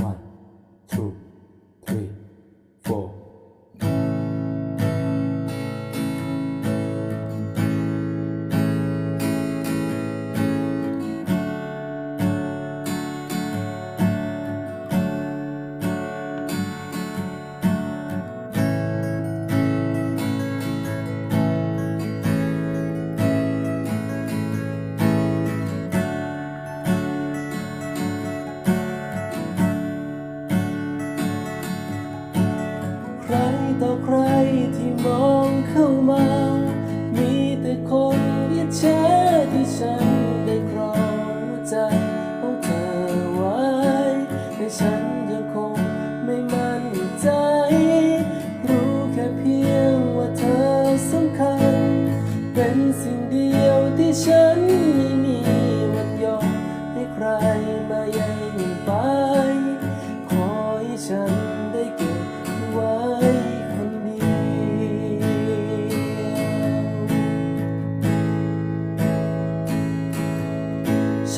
one. ต่อใครที่มองเข้ามา มีแต่คนอิจฉาที่ฉันได้ครองใจของเธอไว้ในฉัน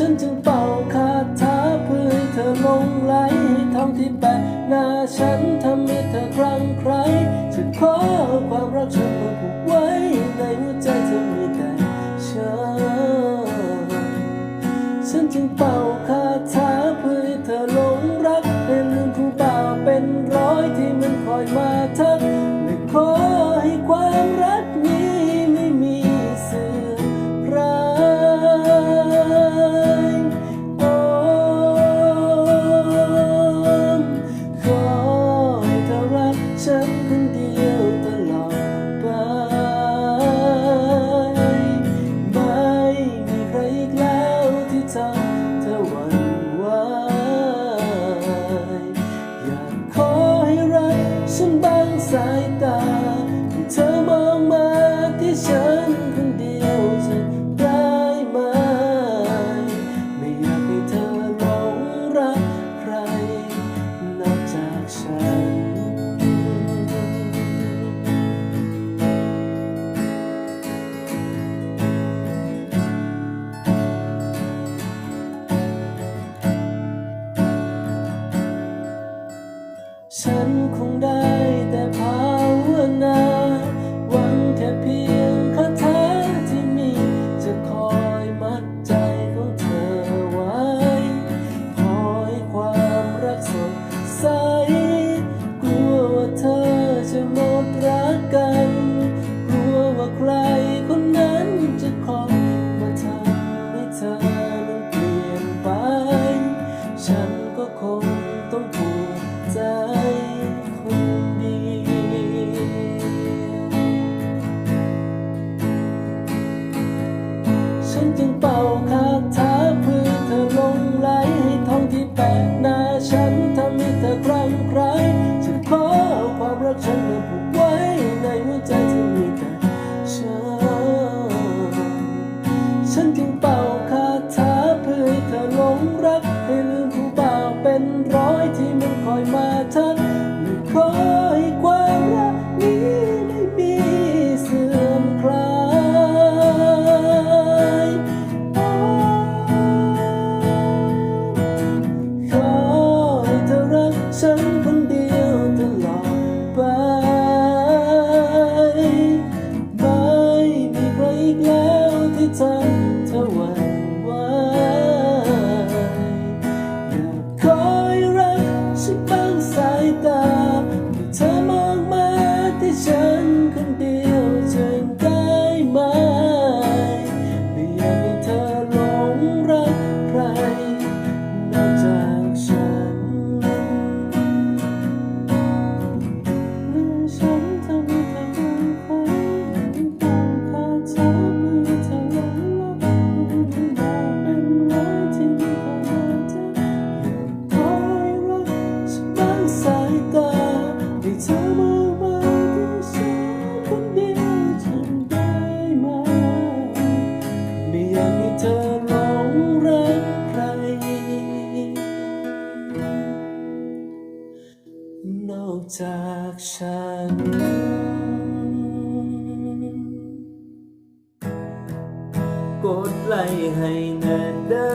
ฉันจึงเป่าคาถาเพื่อให้เธอลงไหลให้ท้องที่แปะหน้าฉันทำให้เธอคลั่งใครฉันขอความรักฉันมาผูกไว้ ในหัวใจเธอมีแต่ฉันฉันจึงเป่าคา ใส กลัวว่าเธอจะหมดรักกัน กลัวว่าใครคนนั้นจะคองมาทำให้เธอนั้นเปลี่ยนไป ฉันก็คงต้องผูกใจคนเดียฉันจึงไป ใจที่มีแต่ฉัน ฉันจึงเป่าคาถาเพื่อให้เธอหลงรัก ให้ลืมผู้บ่าเป็นร้อยที่มันคอยมาทักไม่คอยกว่า time. จากฉัน กดไลค์ให้แน่นเด้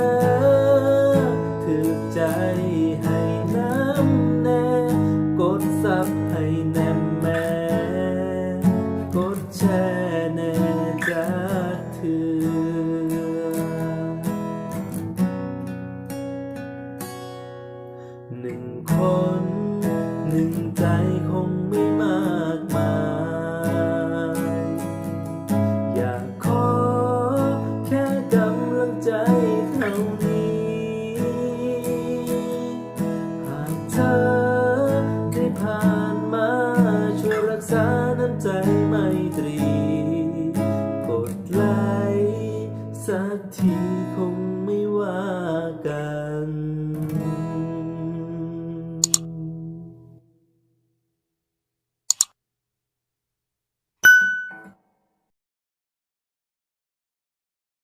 อถือใจให้ กษาน้ำใจไม่ตรี